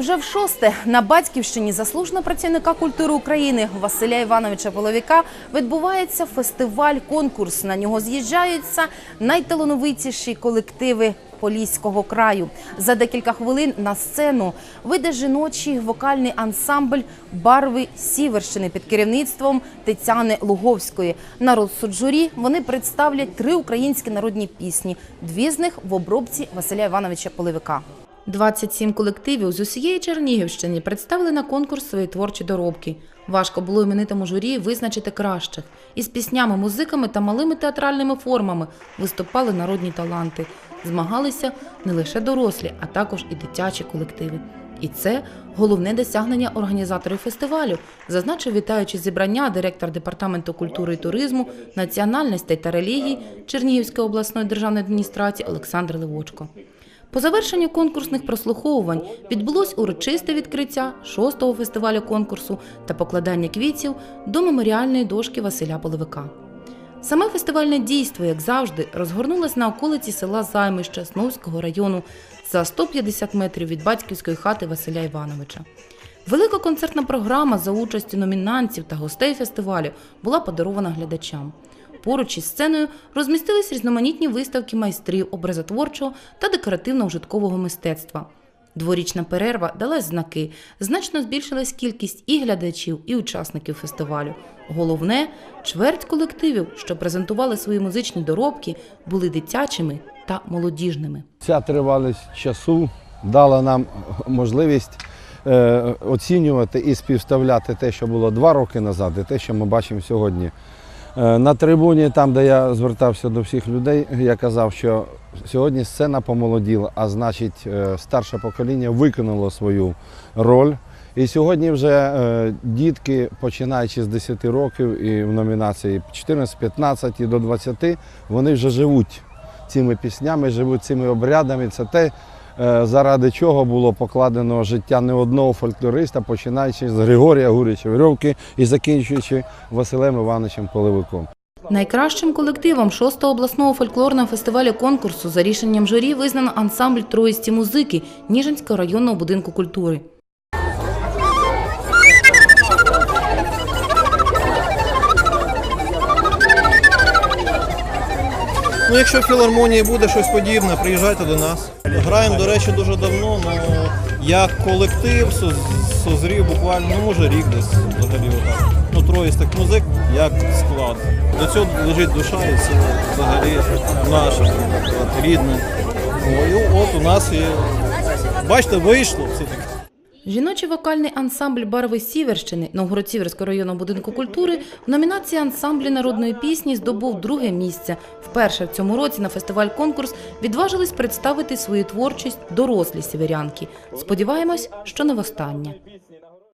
Вже в шосте на батьківщині заслуженого працівника культури України Василя Івановича Половіка відбувається фестиваль-конкурс. На нього з'їжджаються найталановитіші колективи Поліського краю. За декілька хвилин на сцену вийде жіночий вокальний ансамбль Барви Сіверщини під керівництвом Тетяни Луговської. На розсуд журі вони представлять три українські народні пісні. Дві з них в обробці Василя Івановича Половика. 27 колективів з усієї Чернігівщини представили на конкурс свої творчі доробки. Важко було іменитому журі визначити кращих. Із піснями, музиками та малими театральними формами виступали народні таланти. Змагалися не лише дорослі, а також і дитячі колективи. І це головне досягнення організаторів фестивалю, зазначив вітаючи зібрання директор департаменту культури і туризму, національностей та релігій Чернігівської обласної державної адміністрації Олександр Левочко. По завершенню конкурсних прослуховувань відбулось урочисте відкриття шостого фестивалю конкурсу та покладання квітів до меморіальної дошки Василя Половика. Саме фестивальне дійство, як завжди, розгорнулось на околиці села Займище Сновського району за 150 метрів від батьківської хати Василя Івановича. Велика концертна програма за участю номінантів та гостей фестивалю була подарована глядачам. Поруч із сценою розмістились різноманітні виставки майстрів образотворчого та декоративно-ужиткового мистецтва. Дворічна перерва дала знаки. Значно збільшилась кількість і глядачів, і учасників фестивалю. Головне, чверть колективів, що презентували свої музичні доробки, були дитячими та молодіжними. Ця тривалість часу дала нам можливість оцінювати і співставляти те, що було два роки назад, і те, що ми бачимо сьогодні. Е, на трибуні, там, де я звертався до всіх людей, я казав, що сьогодні сцена помолоділа, а значить, е, старше покоління виконало свою роль. І сьогодні вже е, дітки, починаючи з 10 років і в номінації 14-15 і до 20, вони вже живуть цими піснями, живуть цими обрядами. Це те, е, заради чого було покладено життя не одного фольклориста, починаючи з Григорія Гуріча Вірьовки і закінчуючи Василем Івановичем Поливиком. Найкращим колективом 6-го обласного фольклорного фестивалю конкурсу за рішенням журі визнано ансамбль троїсті музики Ніжинського районного будинку культури. Ну, якщо в філармонії буде щось подібне, приїжджайте до нас. Граємо, до речі, дуже давно, ну як колектив созрів буквально, ну може рік десь взагалі отак. Ну, троє з тих музик, як склад. До цього лежить душа і це взагалі наше, рідне. І от у нас і бачите, вийшло все-таки. Жіночий вокальний ансамбль Барви Сіверщини Новгородсіверського районного будинку культури в номінації ансамблі народної пісні здобув друге місце. Вперше в цьому році на фестиваль-конкурс відважились представити свою творчість дорослі сіверянки. Сподіваємось, що не востаннє.